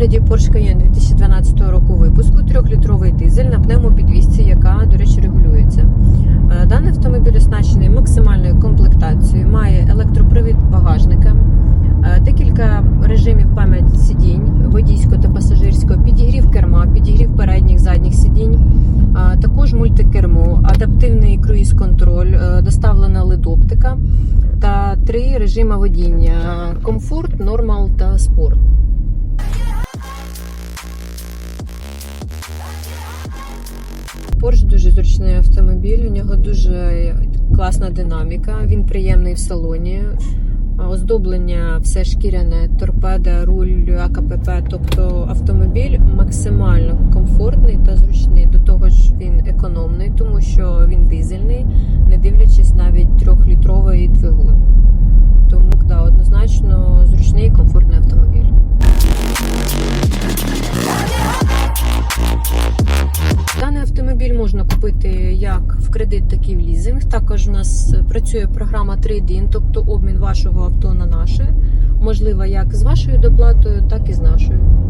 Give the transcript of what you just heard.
Огляді Porsche Cayenne 2012 року випуску 3-літровий дизель на пневмопідвісці, яка, до речі, регулюється. Е, Даний автомобіль оснащений максимальною комплектацією, має електропривід багажника, е, декілька режимів пам'яті сидінь, водійського та пасажирського, підігрів керма, підігрів передніх задніх сидінь, е, також мультикермо, адаптивний круїз-контроль, доставлена ледоптика та три режими водіння: комфорт, нормал та спорт. Porsche дуже зручний автомобіль. У нього дуже класна динаміка. Він приємний в салоні. Оздоблення все шкіряне, торпеда, руль, АКПП. Тобто автомобіль максимально комфортний та зручний. До того ж, він економний, тому що він дизельний, не дивлячись навіть трьохлітровий автомобіль можна купити як в кредит, так і в лізинг. Також у нас працює програма Trade-in, тобто обмін вашого авто на наше. Можливо, як з вашою доплатою, так і з нашою.